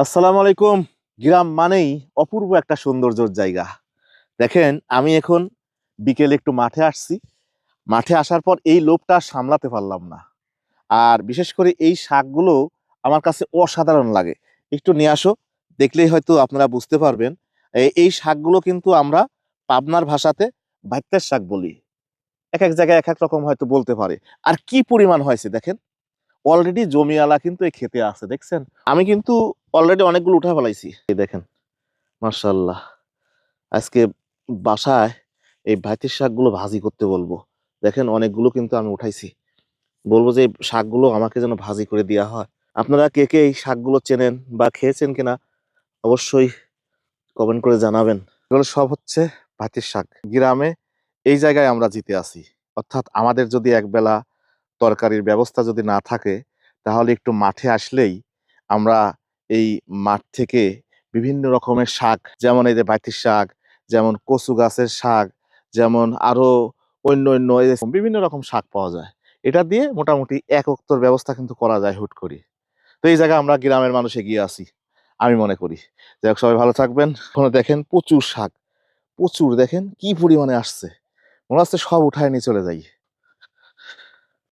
আসসালামু আলাইকুম। গ্রাম মানেই অপূর্ব একটা সৌন্দর্যর জায়গা। দেখেন, আমি এখন বিকেলে একটু মাঠে আসছি। মাঠে আসার পর এই লোভটা সামলাতে পারলাম না। আর বিশেষ করে এই শাকগুলো আমার কাছে অসাধারণ লাগে। একটু নিয়ে আসো, দেখলেই হয়তো আপনারা বুঝতে পারবেন। এই- শাকগুলো কিন্তু আমরা পাবনার ভাষাতে বাইতের শাক বলি। এক এক জায়গায় এক এক রকম হয়তো বলতে পারে। আর কি পরিমাণ হয়েছে দেখেন? অলরেডি জমিওয়ালা কিন্তু এই খেতে আছে, দেখছেন? আমি কিন্তু অলরেডি অনেকগুলো উঠা ফেলাইছি। এই দেখেন মার্শাল্লাহ আজকে বাসায় এই ভাইতির শাকগুলো ভাজি করতে বলব। দেখেন, অনেকগুলো কিন্তু আমি উঠাইছি। বলব যে শাকগুলো আমাকে যেন ভাজি করে দেওয়া হয়। আপনারা কে কে এই শাকগুলো চেনেন বা খেয়েছেন কিনা অবশ্যই কমেন্ট করে জানাবেন। এগুলো সব হচ্ছে ভাতির শাক। গ্রামে এই জায়গায় আমরা জিতে আছি। অর্থাৎ আমাদের যদি একবেলা তরকারির ব্যবস্থা যদি না থাকে, তাহলে একটু মাঠে আসলেই আমরা এই মাঠ থেকে বিভিন্ন রকমের শাক, যেমন এই যে বাইতির শাক, যেমন কচু গাছের শাক, যেমন আরও অন্য অন্য এই বিভিন্ন রকম শাক পাওয়া যায়। এটা দিয়ে মোটামুটি এক অক্তর ব্যবস্থা কিন্তু করা যায় হুট করি। তো এই জায়গায় আমরা গ্রামের মানুষ এগিয়ে আছি, আমি মনে করি। যাই সবাই ভালো থাকবেন। ওখানে দেখেন প্রচুর শাক, প্রচুর দেখেন কি পরিমাণে আসছে। মনে হচ্ছে সব উঠায় নিয়ে চলে যাই।